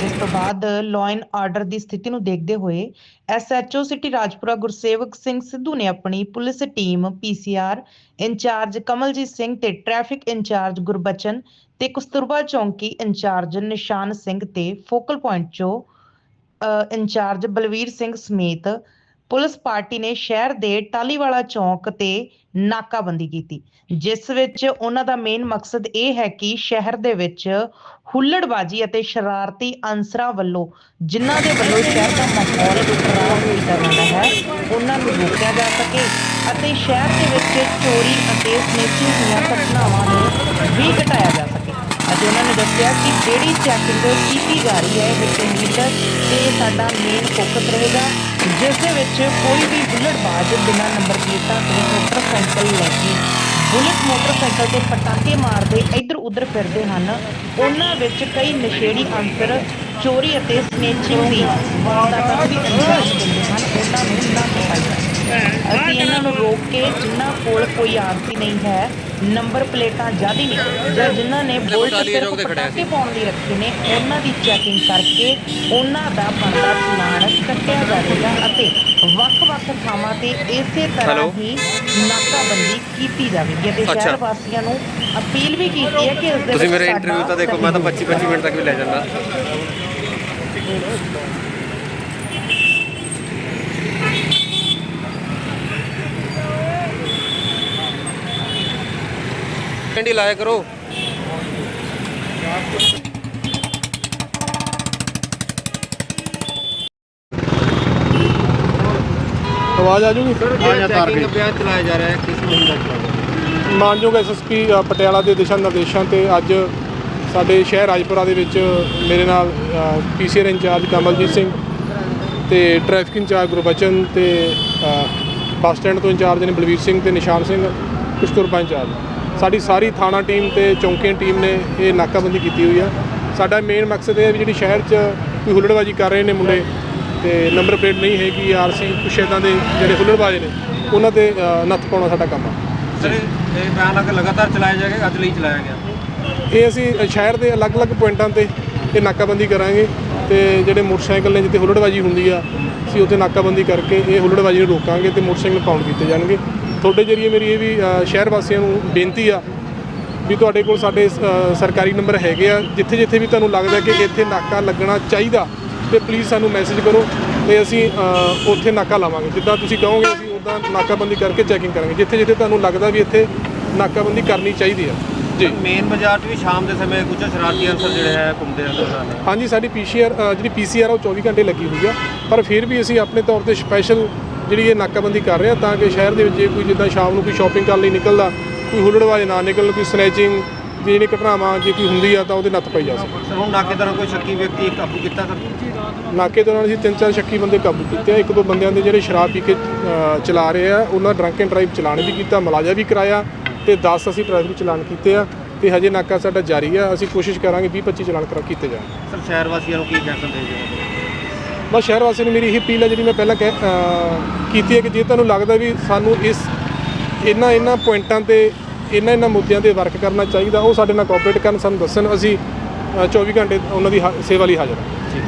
ਜਿਸ ਤੋਂ ਬਾਅਦ ਲਾਅ ਆਰਡਰ ਦੀ ਸਥਿਤੀ ਨੂੰ ਦੇਖਦੇ ਹੋਏ ਐਸਐਚਓ ਸਿਟੀ ਰਾਜਪੁਰਾ ਗੁਰਸੇਵਕ ਸਿੰਘ ਸਿੱਧੂ ਨੇ ਆਪਣੀ police team PCR in charge Kamaljeet Singh ਤੇ ਟ੍ਰੈਫਿਕ ਇੰਚਾਰਜ ਗੁਰਬਚਨ ਤੇ ਕਸਤੁਰਬਾ ਚੌਂਕੀ ਇੰਚਾਰਜ ਨਿਸ਼ਾਨ ਸਿੰਘ ਤੇ ਫੋਕਲ ਪੁਆਇੰਟ ਚੋਂ ਅ, ਇੰਚਾਰਜ ਬਲਵੀਰ ਸਿੰਘ ਸਮੇਤ ਪੁਲਿਸ ਪਾਰਟੀ ਨੇ ਸ਼ਹਿਰ ਦੇ ਟਾਲੀਵਾਲਾ ਚੌਂਕ ਤੇ ਨਾਕਾਬੰਦੀ ਕੀਤੀ, ਜਿਸ ਵਿੱਚ ਉਹਨਾਂ ਦਾ ਮੇਨ ਮਕਸਦ ਇਹ ਹੈ ਕਿ ਸ਼ਹਿਰ ਦੇ ਵਿੱਚ ਹੁੱਲੜਬਾਜੀ ਅਤੇ ਸ਼ਰਾਰਤੀ ਅਨਸਰਾਂ ਵੱਲੋਂ, ਜਿਨ੍ਹਾਂ ਦੇ ਵੱਲੋਂ ਸ਼ਹਿਰ ਦਾ ਮਾਹੌਲ ਖਰਾਬ ਕੀਤਾ ਜਾਂਦਾ ਹੈ, ਉਹਨਾਂ ਨੂੰ ਰੋਕਿਆ ਜਾ ਸਕੇ ਅਤੇ ਸ਼ਹਿਰ ਦੇ ਵਿੱਚ ਚੋਰੀ ਅਤੇ ਸਨੇਚਿੰਗ ਦੀਆਂ ਘਟਨਾਵਾਂ ਨੂੰ ਵੀ ਘਟਾਇਆ ਜਾ ਸਕੇ। ਅਤੇ ਉਹਨਾਂ ਨੇ ਦੱਸਿਆ ਕਿ ਜਿਹੜੀ ਚੈਕਿੰਗ ਕੀਤੀ ਜਾ ਰਹੀ ਹੈ ਵਿੱਚ ਮੀਟਰ ਤੇ ਸਾਡਾ ਮੇਨ ਫੋਕਸ ਰਹੇਗਾ। ਜਿਸ ਦੇ ਵਿੱਚ ਕੋਈ ਵੀ ਬੁਲਟਬਾਜ਼ ਬਿਨਾਂ ਨੰਬਰ ਪਲੇਟਾਂ ਤੇ ਮੋਟਰਸਾਈਕਲ ਲੈ ਕੇ ਬੁਲਟ ਮੋਟਰਸਾਈਕਲ ਤੇ ਪਟਾਕੇ ਮਾਰਦੇ ਇੱਧਰ ਉੱਧਰ ਫਿਰਦੇ ਹਨ। ਉਹਨਾਂ ਵਿੱਚ ਕਈ ਨਸ਼ੇੜੀ ਅੰਸਰ ਚੋਰੀ ਅਤੇ ਸਨੇਚਿੰਗ ਦੀ ਵਾਰਦਾਤਾਂ ਵੀ ਅੰਜਾਮ ਦਿੰਦੇ ਹਨ। ਉਹਨਾਂ ਨੂੰ ਨਾ ਪਾਈ ਰੋਕ ਕੇ ਜਿਨ੍ਹਾਂ ਕੋਲ ਕੋਈ ਆਰਸੀ ਨਹੀਂ ਹੈ ਨੰਬਰ ਪਲੇਟਾਂ ਜਾਦੀ ਨਹੀਂ ਜਾਂ ਜਿਨ੍ਹਾਂ ਨੇ ਬੁਲਟ ਸਿਰਫ ਪਟਾਕੇ ਪਾਉਣ ਲਈ ਰੱਖੇ ਨੇ ਉਹਨਾਂ ਦੀ ਚੈਕਿੰਗ ਕਰਕੇ ਉਹਨਾਂ ਦਾ ਬਣਦਾ ਚਲਾਨ ਕੱਟਿਆ ਜਾਵੇਗਾ ਅਤੇ ਵੱਖ-ਵੱਖ ਥਾਵਾਂ ਤੇ ਇਸੇ ਤਰ੍ਹਾਂ। ਹੀ ਨਾਕਾਬੰਦੀ ਕੀਤੀ ਜਾਵੇਗੀ ਅੱਛਾ। ਸ਼ਹਿਰ ਵਾਸੀਆਂ ਨੂੰ ਅਪੀਲ ਵੀ ਕੀਤੀ ਹੈ ਕਿ ਇਸ ਦੇ ਤੁਸੀਂ ਮੇਰੇ ਇੰਟਰਵਿਊ ਤਾਂ ਦੇਖੋ ਮੈਂ ਤਾਂ 25 25 ਮਿੰਟ ਤੱਕ ਵੀ ਲੈ ਜਾਂਦਾ ਕੈਂਡੀ ਲਾਇਆ ਕਰੋ। ਆਵਾਜ਼ ਆ ਜੂਗੀ? ਆ ਚੈਕਿੰਗ ਅਭਿਆਨ ਚਲਾਇਆ ਜਾ ਰਿਹਾ ਹੈ ਕਿਸ ਮੁਹਿੰਮ ਦਾ ਮਾਨਯੋਗ ਐਸਐਸਪੀ ਪਟਿਆਲਾ ਦੇ ਦਿਸ਼ਾ ਨਿਰਦੇਸ਼ਾਂ ਤੇ ਅੱਜ ਸਾਡੇ ਸ਼ਹਿਰ ਰਾਜਪੁਰਾ ਦੇ ਵਿੱਚ ਮੇਰੇ ਨਾਲ ਪੀਸੀਆਰ ਇੰਚਾਰਜ ਕਮਲਜੀਤ ਸਿੰਘ ਤੇ ਟ੍ਰੈਫਿਕ ਇੰਚਾਰਜ ਗੁਰਬਚਨ ਤੇ ਬੱਸ ਸਟੈਂਡ ਤੋਂ ਇੰਚਾਰਜ ਨੇ ਬਲਵੀਰ ਸਿੰਘ ਤੇ ਨਿਸ਼ਾਨ ਸਿੰਘ ਕਸ਼ਤੂਰਬਾ ਇੰਚਾਰਜ। ਸਾਡੀ ਸਾਰੀ ਥਾਣਾ ਟੀਮ ਤੇ ਚੌਂਕੀਆਂ ਟੀਮ ਨੇ ਇਹ ਨਾਕਾਬੰਦੀ ਕੀਤੀ ਹੋਈ ਆ। ਸਾਡਾ ਮੇਨ ਮਕਸਦ ਇਹ ਹੈ ਵੀ ਜਿਹੜੀ ਸ਼ਹਿਰ 'ਚ ਕੋਈ ਹੁੱਲੜਬਾਜੀ ਕਰ ਰਹੇ ਨੇ ਮੁੰਡੇ ਤੇ ਨੰਬਰ ਪਲੇਟ ਨਹੀਂ ਹੈਗੀ ਆਰਸੀ ਕੁਛ ਇੱਦਾਂ ਦੇ ਜਿਹੜੇ ਹੁੱਲੜਬਾਜ਼ ਨੇ ਉਹਨਾਂ ਤੇ ਨੱਥ ਪਾਉਣਾ ਸਾਡਾ ਕੰਮ ਆ। ਸਰ ਇਹ ਬਿਆਨ ਅਗਰ ਲਗਾਤਾਰ ਚਲਾਇਆ ਜਾਏਗਾ ਅੱਜ ਲਈ ਚਲਾਇਆ ਗਿਆ? ਇਹ ਅਸੀਂ ਸ਼ਹਿਰ ਦੇ ਅਲੱਗ-ਅਲੱਗ ਪੁਆਇੰਟਾਂ ਤੇ ਇਹ ਨਾਕਾਬੰਦੀ ਕਰਾਂਗੇ ਤੇ ਜਿਹੜੇ ਮੋਟਰਸਾਈਕਲ ਨੇ ਜਿੱਥੇ ਹੁੱਲੜਬਾਜੀ ਹੁੰਦੀ ਆ ਅਸੀਂ ਉੱਥੇ ਨਾਕਾਬੰਦੀ ਕਰਕੇ ਇਹ ਹੁੱਲੜਬਾਜੀ ਨੂੰ ਰੋਕਾਂਗੇ ਤੇ ਮੋਟਰਸਾਈਕਲ ਪਾਉਣ ਕੀਤੇ ਜਾਣਗੇ। ਤੁਹਾਡੇ ਜਰੀਏ ਮੇਰੀ ਇਹ ਵੀ ਸ਼ਹਿਰ ਵਾਸੀਆਂ ਨੂੰ ਬੇਨਤੀ ਆ ਵੀ ਤੁਹਾਡੇ ਕੋਲ ਸਾਡੇ ਸਰਕਾਰੀ ਨੰਬਰ ਹੈਗੇ ਆ। ਜਿੱਥੇ ਜਿੱਥੇ ਵੀ ਤੁਹਾਨੂੰ ਲੱਗਦਾ ਕਿ ਇੱਥੇ ਨਾਕਾ ਲੱਗਣਾ ਚਾਹੀਦਾ ਤੇ ਪਲੀਜ਼ ਸਾਨੂੰ ਮੈਸੇਜ ਕਰੋ ਤੇ ਅਸੀਂ ਉੱਥੇ ਨਾਕਾ ਲਾਵਾਂਗੇ। ਜਿੱਦਾਂ ਤੁਸੀਂ ਕਹੋਗੇ ਅਸੀਂ ਉੱਦਾਂ ਨਾਕਾਬੰਦੀ ਕਰਕੇ ਚੈਕਿੰਗ ਕਰਾਂਗੇ। ਜਿੱਥੇ ਜਿੱਥੇ ਤੁਹਾਨੂੰ ਲੱਗਦਾ ਵੀ ਇੱਥੇ ਨਾਕਾਬੰਦੀ ਕਰਨੀ ਚਾਹੀਦੀ ਆ। ਜੀ। ਮੇਨ ਬਾਜ਼ਾਰ 'ਚ ਵੀ ਸ਼ਾਮ ਦੇ ਸਮੇਂ ਕੁਝ ਸ਼ਰਾਰਤੀ ਅੰਸਰ ਜਿਹੜੇ ਹੈ ਘੁੰਮਦੇ ਰਹਿੰਦੇ ਹਨ ਹਾਂਜੀ ਸਾਡੀ ਪੀਸੀਆਰ ਜਿਹੜੀ ਪੀਸੀਆਰ ਆ ਉਹ 24 ਘੰਟੇ ਲੱਗੀ ਹੋਈ ਆ। ਪਰ ਫਿਰ ਵੀ ਅਸੀਂ ਆਪਣੇ ਤੌਰ ਤੇ ਸਪੈਸ਼ਲ ਜਿਹੜੀ ਇਹ ਨਾਕਾਬੰਦੀ ਕਰ ਰਹੇ ਹਾਂ ਤਾਂ ਕਿ ਸ਼ਹਿਰ ਦੇ ਵਿੱਚ ਜੇ ਕੋਈ ਜਿੱਦਾਂ ਸ਼ਾਮ ਨੂੰ ਕੋਈ ਸ਼ਾਪਿੰਗ ਕਰਨ ਲਈ ਨਿਕਲਦਾ ਕੋਈ ਹੁੱਲੜਬਾਜ਼ ਨਾ ਨਿਕਲ ਕੋਈ ਸਨੈਚਿੰਗ ਦੀ ਜਿਹੜੀ ਘਟਨਾਵਾਂ ਜੇ ਕੋਈ ਹੁੰਦੀ ਆ ਤਾਂ ਉਹਦੇ ਨੱਥ ਪਈ ਜਾ ਸਕੇ। ਸਰ ਹੁਣ ਨਾਕੇ ਤਰ੍ਹਾਂ ਕੋਈ ਸ਼ੱਕੀ ਵਿਅਕਤੀ ਕਾਬੂ ਕੀਤਾ ਸਰ? ਨਾਕੇ ਦੌਰਾਨ ਅਸੀਂ ਤਿੰਨ ਚਾਰ ਸ਼ੱਕੀ ਬੰਦੇ ਕਾਬੂ ਕੀਤੇ ਆ। ਇੱਕ ਦੋ ਬੰਦਿਆਂ ਦੇ ਜਿਹੜੇ ਸ਼ਰਾਬ ਪੀ ਕੇ ਚਲਾ ਰਹੇ ਆ ਉਹਨਾਂ ਡਰੰਕ ਐਂਡ ਡਰਾਈਵ ਚਲਾਨ ਵੀ ਕੀਤਾ ਮਲਾਜਾ ਵੀ ਕਰਾਇਆ ਤੇ 10 ਅਸੀਂ ਟ੍ਰੈਫਿਕ ਚਲਾਨ ਕੀਤੇ ਆ ਤੇ ਹਜੇ ਨਾਕਾ ਸਾਡਾ ਜਾਰੀ ਆ। ਅਸੀਂ ਕੋਸ਼ਿਸ਼ ਕਰਾਂਗੇ 20 25 ਚਲਾਨ ਕਰਾ ਕੀਤੇ ਜਾਣ। ਸਰ ਸ਼ਹਿਰ ਵਾਸੀਆਂ ਨੂੰ ਕੀ ਕਹਿ ਸੰਦੇਸ਼ ਦੇਣਾ ਬਸ ਸ਼ਹਿਰ ਵਾਸੀਆਂ ਨੂੰ ਮੇਰੀ ਇਹ ਅਪੀਲ ਹੈ, ਜਿਹੜੀ ਮੈਂ ਪਹਿਲਾਂ ਕਹਿ ਕੀਤੀ ਹੈ ਕਿ ਜੇ ਤੁਹਾਨੂੰ ਲੱਗਦਾ ਵੀ ਸਾਨੂੰ ਇਸ ਇਹਨਾਂ ਇਹਨਾਂ ਪੁਆਇੰਟਾਂ ਤੇ ਇਹਨਾਂ ਇਹਨਾਂ ਮੁੱਦਿਆਂ ਤੇ ਵਰਕ ਕਰਨਾ ਚਾਹੀਦਾ, ਉਹ ਸਾਡੇ ਨਾਲ ਕੋਆਪਰੇਟ ਕਰਨ, ਸਾਨੂੰ ਦੱਸਣ, ਅਸੀਂ, ਅਹ 24 ਘੰਟੇ ਉਹਨਾਂ ਦੀ ਹਾ- ਸੇਵਾ ਲਈ ਹਾਜ਼ਰ ਹਾਂ। ਜੀ।